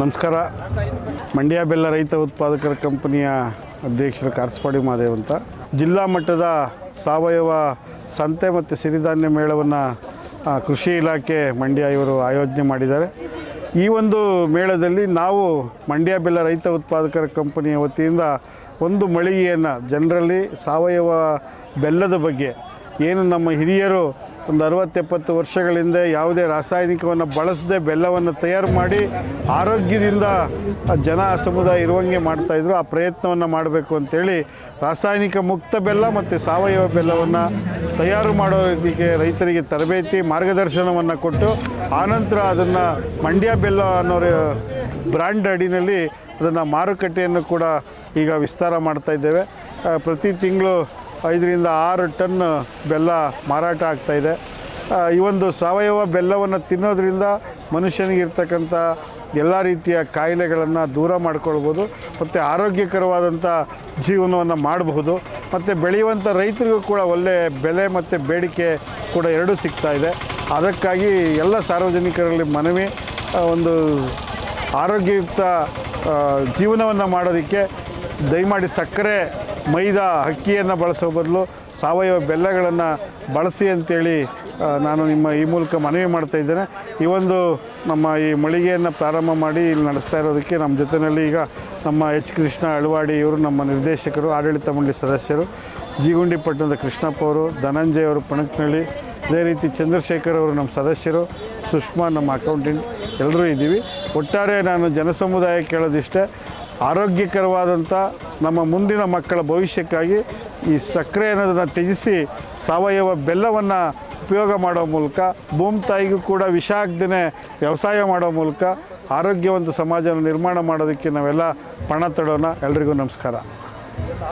ನಮಸ್ಕಾರ. ಮಂಡ್ಯ ಬೆಲ್ಲ ರೈತ ಉತ್ಪಾದಕರ ಕಂಪನಿಯ ಅಧ್ಯಕ್ಷರು ಕಾರ್ಸ್ಪಾಡಿ ಮಹಾದೇವ್ ಅಂತ. ಜಿಲ್ಲಾ ಮಟ್ಟದ ಸಾವಯವ ಸಂತೆ ಮತ್ತು ಸಿರಿಧಾನ್ಯ ಮೇಳವನ್ನು ಕೃಷಿ ಇಲಾಖೆ ಮಂಡ್ಯ ಇವರು ಆಯೋಜನೆ ಮಾಡಿದ್ದಾರೆ. ಈ ಒಂದು ಮೇಳದಲ್ಲಿ ನಾವು ಮಂಡ್ಯ ಬೆಲ್ಲ ರೈತ ಉತ್ಪಾದಕರ ಕಂಪನಿಯ ವತಿಯಿಂದ ಒಂದು ಮಳಿಗೆಯನ್ನು, ಜನರಲ್ಲಿ ಸಾವಯವ ಬೆಲ್ಲದ ಬಗ್ಗೆ, ಏನು ನಮ್ಮ ಹಿರಿಯರು ಒಂದು ಅರವತ್ತೆಪ್ಪತ್ತು ವರ್ಷಗಳಿಂದ ಯಾವುದೇ ರಾಸಾಯನಿಕವನ್ನು ಬಳಸದೆ ಬೆಲ್ಲವನ್ನು ತಯಾರು ಮಾಡಿ ಆರೋಗ್ಯದಿಂದ ಜನ ಸಮುದಾಯ ಇರುವಂಗೆ ಮಾಡ್ತಾಯಿದ್ರು ಆ ಪ್ರಯತ್ನವನ್ನು ಮಾಡಬೇಕು ಅಂತೇಳಿ ರಾಸಾಯನಿಕ ಮುಕ್ತ ಬೆಲ್ಲ ಮತ್ತು ಸಾವಯವ ಬೆಲ್ಲವನ್ನು ತಯಾರು ಮಾಡೋದಕ್ಕೆ ರೈತರಿಗೆ ತರಬೇತಿ, ಮಾರ್ಗದರ್ಶನವನ್ನು ಕೊಟ್ಟು ಆನಂತರ ಅದನ್ನು ಮಂಡ್ಯ ಬೆಲ್ಲ ಅನ್ನೋ ಬ್ರ್ಯಾಂಡ್ ಅಡಿನಲ್ಲಿ ಅದನ್ನು ಮಾರುಕಟ್ಟೆಯನ್ನು ಕೂಡ ಈಗ ವಿಸ್ತಾರ ಮಾಡ್ತಾ ಇದ್ದೇವೆ. ಪ್ರತಿ ತಿಂಗಳು ಐದರಿಂದ ಆರು ಟನ್ ಬೆಲ್ಲ ಮಾರಾಟ ಆಗ್ತಾಯಿದೆ ಇದೆ. ಈ ಒಂದು ಸಾವಯವ ಬೆಲ್ಲವನ್ನು ತಿನ್ನೋದ್ರಿಂದ ಮನುಷ್ಯನಿಗಿರ್ತಕ್ಕಂಥ ಎಲ್ಲ ರೀತಿಯ ಕಾಯಿಲೆಗಳನ್ನು ದೂರ ಮಾಡ್ಕೊಳ್ಬೋದು, ಮತ್ತು ಆರೋಗ್ಯಕರವಾದಂಥ ಜೀವನವನ್ನು ಮಾಡಬಹುದು, ಮತ್ತು ಬೆಳೆಯುವಂಥ ರೈತರಿಗೂ ಕೂಡ ಒಳ್ಳೆಯ ಬೆಲೆ ಮತ್ತು ಬೇಡಿಕೆ ಕೂಡ ಎರಡೂ ಸಿಗ್ತಾ ಇದೆ. ಅದಕ್ಕಾಗಿ ಎಲ್ಲ ಸಾರ್ವಜನಿಕರಲ್ಲಿ ಮನವಿ ಒಂದು ಆರೋಗ್ಯಯುಕ್ತ ಜೀವನವನ್ನು ಮಾಡೋದಕ್ಕೆ ದಯಮಾಡಿ ಸಕ್ಕರೆ ಮೈದಾ ಅಕ್ಕಿಯನ್ನು ಬಳಸೋ ಬದಲು ಸಾವಯವ ಬೆಲ್ಲಗಳನ್ನು ಬಳಸಿ ಅಂತೇಳಿ ನಾನು ನಿಮ್ಮ ಈ ಮೂಲಕ ಮನವಿ ಮಾಡ್ತಾ ಇದ್ದೇನೆ. ಈ ಒಂದು ನಮ್ಮ ಈ ಮಳಿಗೆಯನ್ನು ಪ್ರಾರಂಭ ಮಾಡಿ ಇಲ್ಲಿ ನಡೆಸ್ತಾ ಇರೋದಕ್ಕೆ ನಮ್ಮ ಜೊತೆಯಲ್ಲಿ ಈಗ ನಮ್ಮ ಎಚ್ ಕೃಷ್ಣ ಅಳವಾಡಿ ಇವರು ನಮ್ಮ ನಿರ್ದೇಶಕರು, ಆಡಳಿತ ಮಂಡಳಿ ಸದಸ್ಯರು. ಜೀಗುಂಡಿ ಪಟ್ಟಣದ ಕೃಷ್ಣಪ್ಪ ಅವರು, ಧನಂಜಯ್ ಅವರು ಪಣಕ್ನಳ್ಳಿ, ಅದೇ ರೀತಿ ಚಂದ್ರಶೇಖರ್ ಅವರು ನಮ್ಮ ಸದಸ್ಯರು, ಸುಷ್ಮಾ ನಮ್ಮ ಅಕೌಂಟೆಂಟ್ ಎಲ್ಲರೂ ಇದ್ದೀವಿ. ಒಟ್ಟಾರೆ ನಾನು ಜನಸಮುದಾಯ ಕೇಳೋದಿಷ್ಟೇ ಆರೋಗ್ಯಕರವಾದಂಥ ನಮ್ಮ ಮುಂದಿನ ಮಕ್ಕಳ ಭವಿಷ್ಯಕ್ಕಾಗಿ ಈ ಸಕ್ಕರೆ ಅನ್ನೋದನ್ನು ತ್ಯಜಿಸಿ ಸಾವಯವ ಬೆಲ್ಲವನ್ನು ಉಪಯೋಗ ಮಾಡೋ ಮೂಲಕ, ಭೂಮಿ ತಾಯಿಗೂ ಕೂಡ ವಿಷ ವ್ಯವಸಾಯ ಮಾಡೋ ಮೂಲಕ, ಆರೋಗ್ಯವಂತ ಸಮಾಜವನ್ನು ನಿರ್ಮಾಣ ಮಾಡೋದಕ್ಕೆ ನಾವೆಲ್ಲ ಪಣ ತೊಡೋಣ. ಎಲ್ರಿಗೂ ನಮಸ್ಕಾರ.